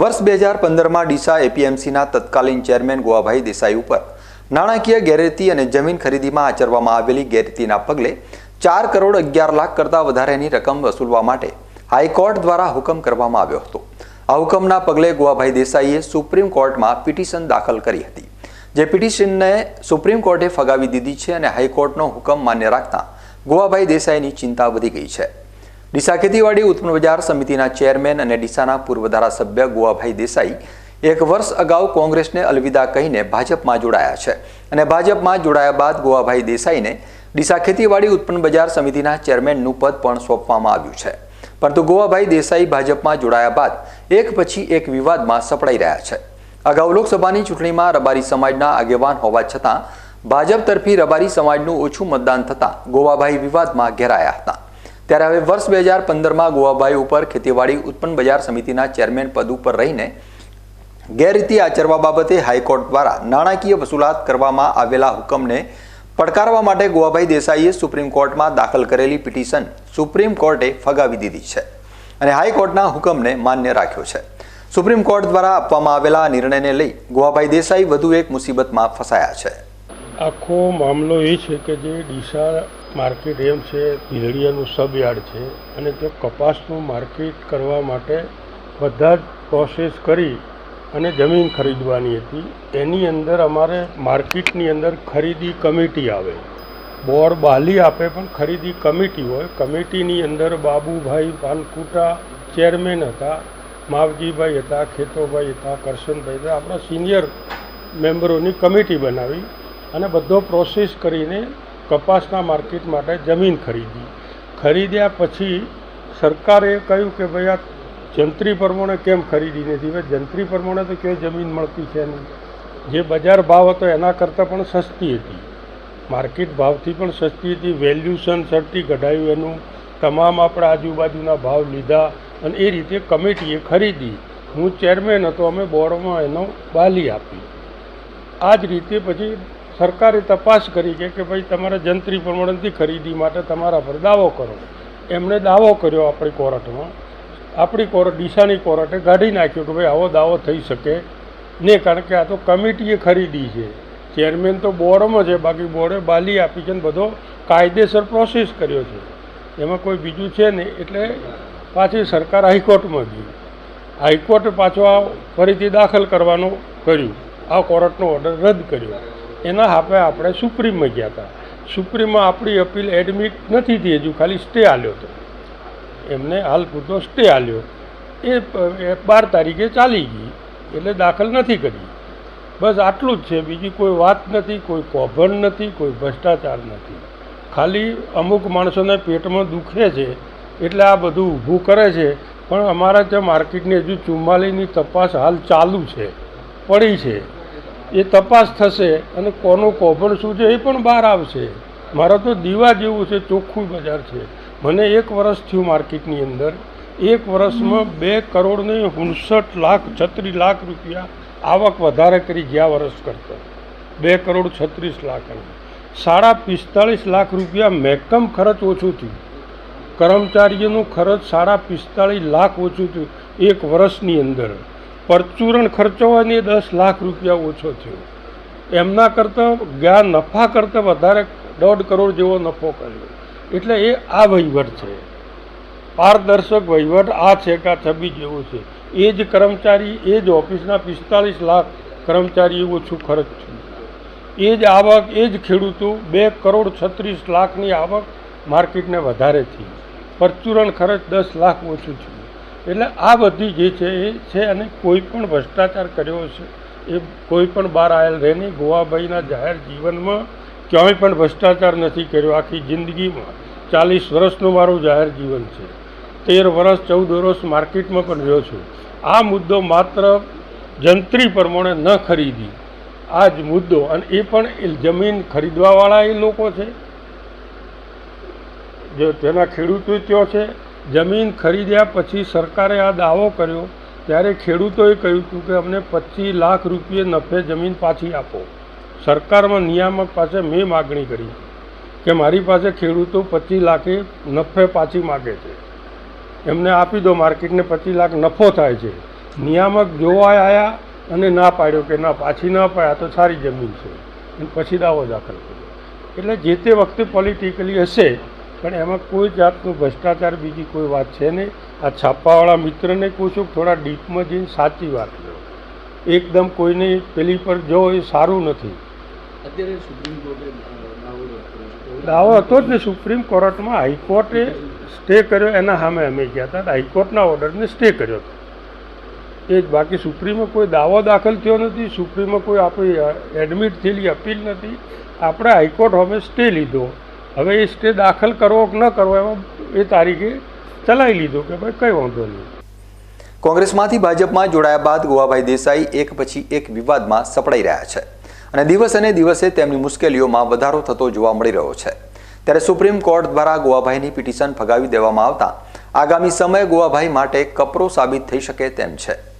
વર્ષ બે હજાર પંદરમાં ડીસા એપીએમસીના તત્કાલીન ચેરમેન ગોવાભાઈ દેસાઈ ઉપર નાણાકીય ગેરરીતિ અને જમીન ખરીદીમાં આચરવામાં આવેલી ગેરરીતિના પગલે ચાર કરોડ અગિયાર લાખ કરતાં વધારેની રકમ વસૂલવા માટે હાઈકોર્ટ દ્વારા હુકમ કરવામાં આવ્યો હતો. આ હુકમના પગલે ગોવાભાઈ દેસાઈએ સુપ્રીમ કોર્ટમાં પિટિશન દાખલ કરી હતી. જે પિટિશનને સુપ્રીમ કોર્ટે ફગાવી દીધી છે અને હાઈકોર્ટનો હુકમ માન્ય રાખતા ગોવાભાઈ દેસાઈની ચિંતા વધી ગઈ છે. ડીસા ખેતીવાડી ઉત્પન્ન બજાર સમિતિના ચેરમેન અને ડીસાના પૂર્વ ધારાસભ્ય ગોવાભાઈ દેસાઈ એક વર્ષ અગાઉ કોંગ્રેસને અલવિદા કહીને ભાજપમાં જોડાયા છે. અને ભાજપમાં જોડાયા બાદ ગોવાભાઈ દેસાઈને ડીસા ખેતીવાડી ઉત્પન્ન બજાર સમિતિના ચેરમેનનું પદ પણ સોંપવામાં આવ્યું છે. પરંતુ ગોવાભાઈ દેસાઈ ભાજપમાં જોડાયા બાદ એક પછી એક વિવાદમાં સપડાઈ રહ્યા છે. અગાઉ લોકસભાની ચૂંટણીમાં રબારી સમાજના આગેવાન હોવા છતાં ભાજપ તરફી રબારી સમાજનું ઓછું મતદાન થતાં ગોવાભાઈ વિવાદમાં ઘેરાયા હતા. ત્યારે હવે વર્ષ બે હજાર પંદરમાં ગોવાભાઈ ઉપર ખેતીવાડી ઉત્પન્ન બજાર સમિતિના ચેરમેન પદ ઉપર રહીને ગેરરીતિ આચરવા બાબતે હાઈકોર્ટ દ્વારા નાણાકીય વસૂલાત કરવામાં આવેલા હુકમને પડકારવા માટે ગોવાભાઈ દેસાઈએ સુપ્રીમ કોર્ટમાં દાખલ કરેલી પિટિશન સુપ્રીમ કોર્ટે ફગાવી દીધી છે અને હાઈકોર્ટના હુકમને માન્ય રાખ્યો છે. સુપ્રીમ કોર્ટ દ્વારા આપવામાં આવેલા આ નિર્ણયને લઈ ગોવાભાઈ દેસાઈ વધુ એક મુસીબતમાં ફસાયા છે. આખો મામલો એ છે કે જે ડીસા માર્કેટ એમ છે, ભીલડિયાનું સબયાર્ડ છે અને તે કપાસનું માર્કેટ કરવા માટે બધા જ પ્રોસેસ કરી અને જમીન ખરીદવાની હતી. એની અંદર અમારે માર્કેટની અંદર ખરીદી કમિટી આવે. બોર્ડ બાલી આપે પણ ખરીદી કમિટી હોય. કમિટીની અંદર બાબુભાઈ પાનકુટા ચેરમેન હતા, માવજીભાઈ હતા, ખેતોભાઈ હતા, કરશનભાઈ હતા. આપણા સિનિયર મેમ્બરોની કમિટી બનાવી અને બધો પ્રોસેસ કરીને કપાસના માર્કેટ માટે જમીન ખરીદી. ખરીદ્યા પછી સરકારે કહ્યું કે ભાઈ આ જંત્રી પ્રમાણે કેમ ખરીદી નથી? ભાઈ જંત્રી પ્રમાણે તો ક્યાંય જમીન મળતી છે નહીં. જે બજાર ભાવ હતો એના કરતાં પણ સસ્તી હતી. માર્કેટ ભાવથી પણ સસ્તી હતી. વેલ્યુશન સર્ટી કઢાયું એનું. તમામ આપણા આજુબાજુના ભાવ લીધા અને એ રીતે કમિટીએ ખરીદી. હું ચેરમેન હતો, અમે બોર્ડમાં એનો બાલી આપી. આ જ રીતે પછી સરકારે તપાસ કરી કે કે ભાઈ તમારે જંત્રી પ્રમાણેથી ખરીદી માટે તમારા પર દાવો કરો. એમણે દાવો કર્યો આપણી કોર્ટમાં. આપણી કોર્ટ, ડીસાની કોર્ટે કાઢી નાખ્યો કે ભાઈ આવો દાવો થઈ શકે નહીં કારણ કે આ તો કમિટીએ ખરીદી છે. ચેરમેન તો બોર્ડમાં છે, બાકી બોર્ડે બાલી આપી છે ને બધો કાયદેસર પ્રોસેસ કર્યો છે. એમાં કોઈ બીજું છે નહીં, એટલે પાછી સરકાર હાઈકોર્ટમાં ગઈ. હાઈકોર્ટે પાછો આ ફરીથી દાખલ કરવાનું કર્યું. આ કોર્ટનો ઓર્ડર રદ કર્યો. એના હાપે આપણે સુપ્રીમમાં ગયા હતા. સુપ્રીમમાં આપણી અપીલ એડમિટ નથી થઈ, હજુ ખાલી સ્ટે આલ્યો હતો. એમને હાલ પૂરતો સ્ટે આલ્યો. એ બાર તારીખે ચાલી ગઈ, એટલે દાખલ નથી કરી. બસ આટલું જ છે, બીજી કોઈ વાત નથી, કોઈ કૌભંડ નથી, કોઈ ભ્રષ્ટાચાર નથી. ખાલી અમુક માણસોને પેટમાં દુખે છે, એટલે આ બધું ઊભું કરે છે, પણ અમારા ત્યાં માર્કેટની હજુ ચુમ્માલીની તપાસ હાલ ચાલુ છે, પડી છે. એ તપાસ થશે અને કોનું કૌભાંડ શું છે એ પણ બહાર આવશે. મારા તો દીવા જેવું છે, ચોખ્ખું બજાર છે. મને એક વર્ષ થયું માર્કેટની અંદર. એક વર્ષમાં બે કરોડ ને ઉનસઠ લાખ, છત્રીસ લાખ રૂપિયા આવક વધારે કરી ગયા વર્ષ કરતાં. બે કરોડ છત્રીસ લાખ સાડા પિસ્તાળીસ લાખ રૂપિયા મેકમ ખર્ચ ઓછું થયું. કર્મચારીઓનું ખર્ચ સાડા પિસ્તાળીસ લાખ ઓછું થયું એક વર્ષની અંદર. પરચુરણ ખર્ચો હોય ને એ દસ લાખ રૂપિયા ઓછો થયો. એમના કરતાં ગયા નફા કરતાં વધારે દોઢ કરોડ જેવો નફો કર્યો. એટલે એ આ વહીવટ છે. પારદર્શક વહીવટ આ છે કે આ છબી જેવો છે. એ જ કર્મચારી, એ જ ઓફિસના પિસ્તાલીસ લાખ કર્મચારી ઓછું ખર્ચ થયું એ જ આવક, એ જ ખેડૂતો, બે કરોડ છત્રીસ લાખની આવક માર્કેટને વધારે થઈ. પરચુરણ ખર્ચ દસ લાખ ઓછું થયું. એટલે આ બધી જે છે એ છે અને કોઈ પણ ભ્રષ્ટાચાર કર્યો છે, એ કોઈ પણ બહાર આવેલ રહે નહીં. ગોવાભાઈના જાહેર જીવનમાં ક્યાંય પણ ભ્રષ્ટાચાર નથી કર્યો. આખી જિંદગીમાં ચાલીસ વર્ષનું મારું જાહેર જીવન છે. તેર વર્ષ, ચૌદ વર્ષ માર્કેટમાં પણ રહ્યો છું. આ મુદ્દો માત્ર જંત્રી પ્રમાણે ન ખરીદી. આ જ મુદ્દો અને એ પણ એ જમીન ખરીદવાવાળા એ લોકો છે. જે તેના ખેડૂતો ત્યાં છે. જમીન ખરીદ્યા પછી સરકારે આ દાવો કર્યો, ત્યારે ખેડૂતોએ કહ્યું હતું કે અમને પચીસ લાખ રૂપિયે નફે જમીન પાછી આપો. સરકારમાં નિયામક પાસે મેં માગણી કરી કે મારી પાસે ખેડૂતો પચીસ લાખે નફે પાછી માગે છે. એમને આપી દો માર્કેટને પચીસ લાખ નફો થાય છે. નિયામક જોવા આવ્યા અને ના પાડ્યો કે ના, પાછી ના પાડ્યા તો સારી જમીન છે. પછી દાવો દાખલ કર્યો. એટલે જે તે વખતે પોલિટિકલી હશે પણ એમાં કોઈ જાતનું ભ્રષ્ટાચાર બીજી કોઈ વાત છે નહીં. આ છાપાવાળા મિત્રને કહું છું થોડા ડીપમાં જઈને સાચી વાત લો એકદમ કોઈને પેલી પર જો એ સારું નથી. અત્યારે સુપ્રીમ કોર્ટે દાવો હતો જ ને સુપ્રીમ કોર્ટમાં હાઈકોર્ટે સ્ટે કર્યો એના સામે અમે ગયા હતા હાઈકોર્ટના ઓર્ડરને સ્ટે કર્યો હતો. એ જ બાકી સુપ્રીમમાં કોઈ દાવો દાખલ થયો નથી સુપ્રીમમાં કોઈ આપણી એડમિટ થયેલી અપીલ નથી. આપણે હાઈકોર્ટ હવે સ્ટે લીધો. હવે એ સ્ટે દાખલ કરવો કે ન કરવો એમાં એ તારીખે ચલાવી લીધો કે ભાઈ કંઈ વાંધો નહીં. કોંગ્રેસમાંથી ભાજપમાં જોડાયા બાદ ગોવાભાઈ દેસાઈ એક પછી એક વિવાદમાં સપડાઈ રહ્યા છે. અને દિવસ અને દિવસે તેમની મુશ્કેલીઓમાં વધારો થતો જોવા મળી રહ્યો છે. ત્યારે સુપ્રીમ કોર્ટ દ્વારા ગોવાભાઈની પિટિશન ફગાવી દેવામાં આવતા આગામી સમય ગોવાભાઈ માટે કપરો સાબિત થઈ શકે તેમ છે.